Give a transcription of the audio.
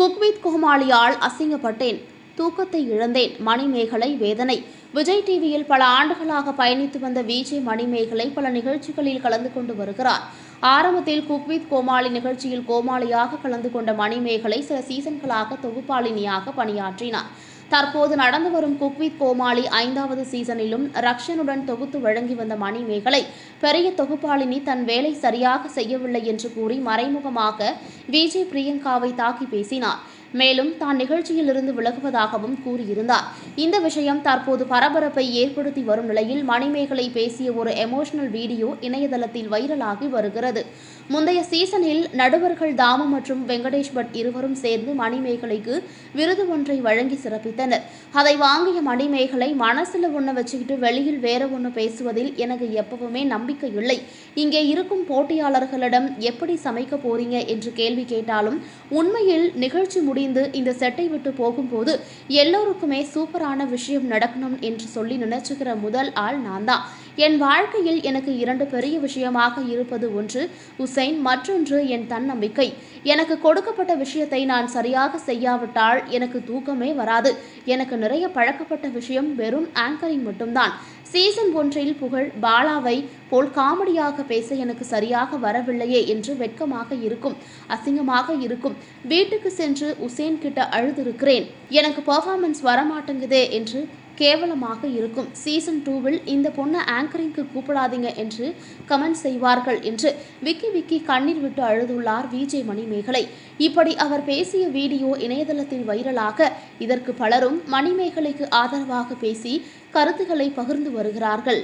Cook with கோமாளியால் அசிங்கப்பட்டேன். தூக்கத்தை இழந்தேன். மணிமேகலை வேதனை. விஜய் டிவியில் பல ஆண்டுகளாக பயணித்து வந்த விஜே மணிமேகலை பல நிகழ்ச்சிகளில் கலந்து கொண்டு வருகிறார். ஆரம்பத்தில் குக்வித் கோமாளி நிகழ்ச்சியில் கோமாளியாக கலந்து கொண்ட மணிமேகலை சில சீசன்களாக தொகுப்பாளினியாக பணியாற்றினார். தற்போது நடந்து வரும் குக்வித் கோமாளி ஐந்தாவது சீசனிலும் ரக்ஷனுடன் தொகுத்து வழங்கி வந்த மணிமேகலை பெரிய தொகுப்பாளினி தன் வேலை சரியாக செய்யவில்லை என்று கூறி மறைமுகமாக விஜய் பிரியங்காவை தாக்கி பேசினார். மேலும் தான் நிகழ்ச்சியிலிருந்து விலகுவதாகவும் கூறியிருந்தார். இந்த விஷயம் தற்போது பரபரப்பை ஏற்படுத்தி வரும் நிலையில் மணிமேகலை பேசிய ஒரு எமோஷனல் வீடியோ இணையதளத்தில் வைரலாகி வருகிறது. முந்தைய சீசனில் நடுவர்கள் தாமு மற்றும் வெங்கடேஷ் பட் இருவரும் சேர்ந்து மணிமேகலைக்கு விருது ஒன்றை வழங்கி சிறப்பித்தனர். அதை வாங்கிய மணிமேகலை மனசுல ஒன்று வச்சுக்கிட்டு வெளியில் வேற ஒன்று பேசுவதில் எனக்கு எப்பவுமே நம்பிக்கை இல்லை. இங்கே இருக்கும் போட்டியாளர்களிடம் எப்படி சமைக்க போறீங்க? என்று கேள்வி கேட்டாலும் உண்மையில் நிகழ்ச்சி முடிந்து இந்த செட்டை விட்டு போகும்போது எல்லோருக்குமே சூப்பர் சூப்பரான விஷயம் நடக்கணும் என்று சொல்லி நினைச்சுக்கிற முதல் ஆள் நான் தான் என் வாழ்க்கையில் எனக்கு இரண்டு பெரிய விஷயமாக இருப்பது ஒன்று உசைன் மற்றொன்று என் தன்னம்பிக்கை. எனக்கு கொடுக்கப்பட்ட விஷயத்தை நான் சரியாக செய்யாவிட்டால் எனக்கு தூக்கமே வராது. எனக்கு நிறைய பழக்கப்பட்ட விஷயம் வெறும் ஆங்கரிங் மட்டும்தான். சீசன் ஒன்றில் புகழ் பாலாவை போல் காமெடியாக பேச எனக்கு சரியாக வரவில்லையே என்று வெட்கமாக இருக்கும் அசிங்கமாக இருக்கும். வீட்டுக்கு சென்று உசேன் கிட்ட அழுதிருக்கிறேன். எனக்கு பெர்ஃபார்மன்ஸ் வரமாட்டேங்குதே என்று கேவலமாக இருக்கும். சீசன் டூவில் இந்த பொண்ணை ஆங்கரிங்க்கு கூப்பிடாதீங்க என்று கமெண்ட் செய்வார்கள் என்று விக்கி விக்கி கண்ணீர் விட்டு அழுதுள்ளார் விஜய் மணிமேகலை இப்படி அவர் பேசிய வீடியோ இணையதளத்தில் வைரலாக இதற்கு பலரும் மணிமேகலைக்கு ஆதரவாக பேசி கருத்துக்களை பகிர்ந்து வருகிறார்கள்.